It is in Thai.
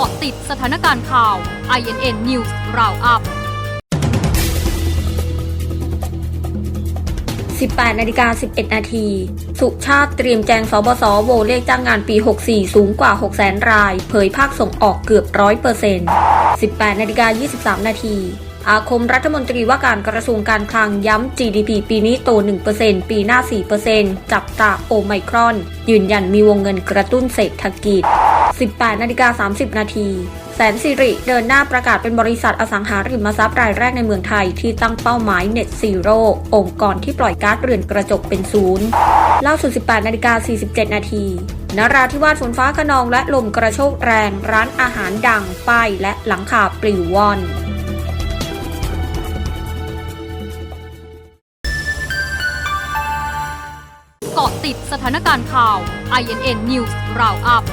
าะติดสถานการณ์ข่าว INN News Roundup 18นาฬิกา11 นาที สุชาติเตรียมแจงสบสโวเลขจ้างงานปี 64 สูงกว่า 600,000ราย เผยภาคส่งออกเกือบ 100% 18นาฬิกา23 นาที อาคมรัฐมนตรีว่าการกระทรวงการคลังย้ำ GDP ปีนี้โต 1%ปีหน้า 4%จับตาโอไมครอน ยืนยันมีวงเงินกระตุ้นเศรษฐกิจ 18นาฬิกา30 นาทีแสนสิริเดินหน้าประกาศเป็นบริษัทอสังหาริมทรัพย์รายแรกในเมืองไทยที่ตั้งเป้าหมาย Net Zero องค์กรที่ปล่อยก๊าซเรือนกระจกเป็นศูนย์ล่าสุด 18นาฬิกา47 นาทีนราธิวาสฝนฟ้าขนองและลมกระโชกแรง ร้านอาหารดัง ป้ายและหลังคาปลิวว่อนเกาะติดสถานการณ์ข่าว INN News Roundup